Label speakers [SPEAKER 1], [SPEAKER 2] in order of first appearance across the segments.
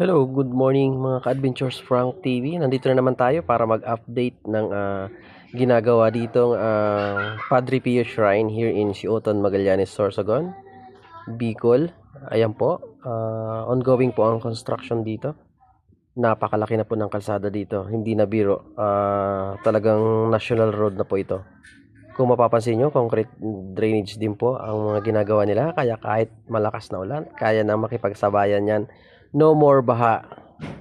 [SPEAKER 1] Hello, good morning mga ka-Adventures Frank TV. Nandito na naman tayo para mag-update ng ah, ginagawa ditong ah, Padre Pio Shrine here in Siuton, Magallanes, Sorsogon, Bicol. Ayan po, ah, ongoing po ang construction dito. Napakalaki na po ng kalsada dito. Hindi na biro. Ah, talagang national road na po ito. Kung mapapansin nyo, concrete drainage din po ang mga ginagawa nila. Kaya kahit malakas na ulan, kaya na makipagsabayan yan no more baha.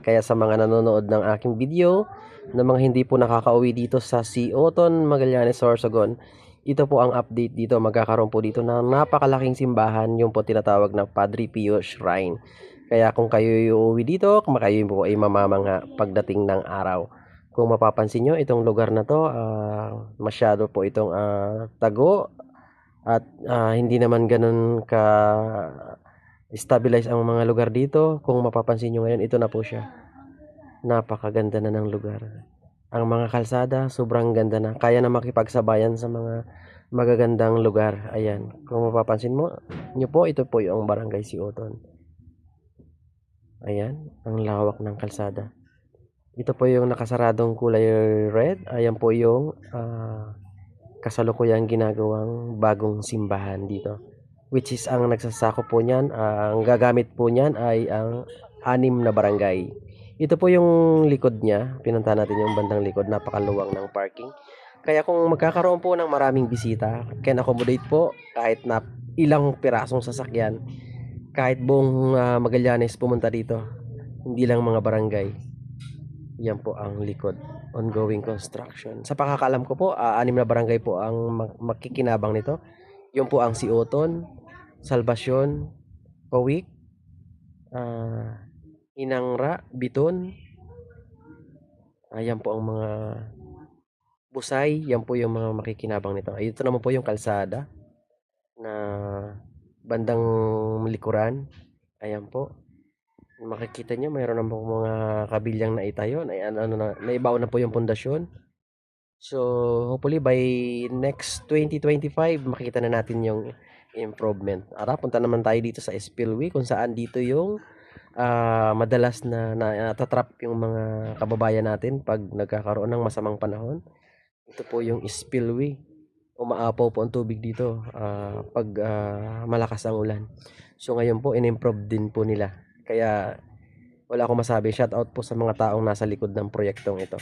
[SPEAKER 1] Kaya sa mga nanonood ng aking video, na mga hindi po nakakauwi dito sa Sioton, Magallanes, Sorsogon, ito po ang update dito. Magkakaroon po dito ng napakalaking simbahan, yung po tinatawag na Padre Pio Shrine. Kaya kung kayo uuwi dito, kayo po ay mamamangha pagdating ng araw. Kung mapapansin nyo, itong lugar na to, ah, masyado po itong ah, tago at ah, hindi naman ganun ka stabilize ang mga lugar dito. Kung mapapansin nyo ngayon, ito na po siya. Napakaganda na ng lugar. Ang mga kalsada, sobrang ganda na. Kaya na makipagsabayan sa mga magagandang lugar. Ayan. Kung mapapansin mo, nyo po, ito po yung barangay Sioton. Ayan, ang lawak ng kalsada. Ito po yung nakasaradong kulay red. Ayan po yung ah, kasalukuyang ginagawang bagong simbahan dito which is ang nagsasako po niyan, ah, ang gagamit po niyan ay ang anim na barangay. Ito po yung likod niya, pinunta natin yung bandang likod, napakaluwang ng parking. Kaya kung magkakaroon po ng maraming bisita, can accommodate po kahit na ilang pirasong sasakyan, kahit buong ah, Magallanes pumunta dito, hindi lang mga barangay. Yan po ang likod, ongoing construction. Sa pakakalam ko po, ah, anim na barangay po ang mak- makikinabang nito. Yung po ang Sioton, Salvasyon, Pawik, ah, Inangra, Biton. Ayan po ang mga Busay, yan po yung mga makikinabang nito. Ay, ito naman po yung kalsada na bandang likuran. Ayan po. Makikita nyo, mayroon na po mga kabilyang na itayo. Na, ano, na, naibaw na po yung pundasyon. So, hopefully by next 2025, makita na natin yung improvement. Ara, punta naman tayo dito sa spillway kung saan dito yung ah, madalas na natatrap yung mga kababayan natin pag nagkakaroon ng masamang panahon. Ito po yung spillway. Umaapaw po ang tubig dito ah, pag ah, malakas ang ulan. So ngayon po, in-improve din po nila. Kaya wala akong masabi. Shout out po sa mga taong nasa likod ng proyektong ito.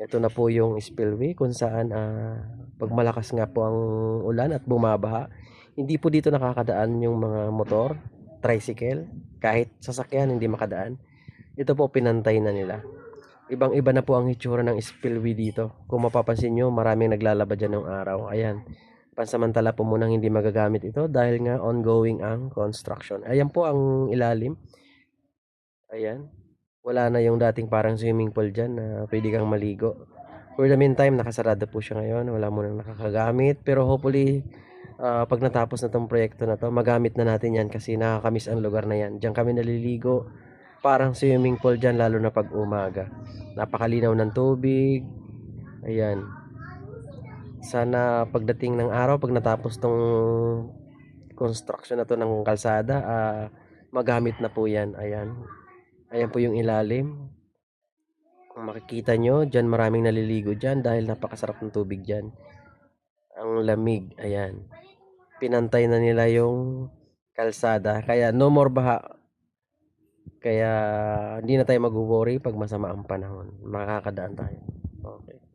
[SPEAKER 1] Ito na po yung spillway kung saan ah, pag malakas nga po ang ulan at bumabaha, hindi po dito nakakadaan yung mga motor, tricycle, kahit sasakyan hindi makadaan. Ito po pinantay na nila. Ibang-iba na po ang hitsura ng spillway dito. Kung mapapansin nyo, maraming naglalaba dyan ng araw. Ayan. Pansamantala po munang hindi magagamit ito dahil nga ongoing ang construction. Ayan po ang ilalim. Ayan. Wala na yung dating parang swimming pool dyan na pwede kang maligo. For the meantime, nakasarado po siya ngayon. Wala mo nang nakakagamit. Pero hopefully, ah, pag natapos na tong proyekto na to, magamit na natin yan kasi nakakamiss ang lugar na yan. Diyan kami naliligo. Parang swimming pool dyan, lalo na pag umaga. Napakalinaw ng tubig. Ayan. Sana pagdating ng araw, pag natapos tong construction na to ng kalsada, ah, magamit na po yan. Ayan. Ayan po yung ilalim. Kung makikita nyo, dyan maraming naliligo dyan dahil napakasarap ng tubig dyan. Ang lamig, ayan. Pinantay na nila yung kalsada. Kaya no more baha. Kaya hindi na tayo mag-worry pag masama ang panahon. Makakadaan tayo. Okay.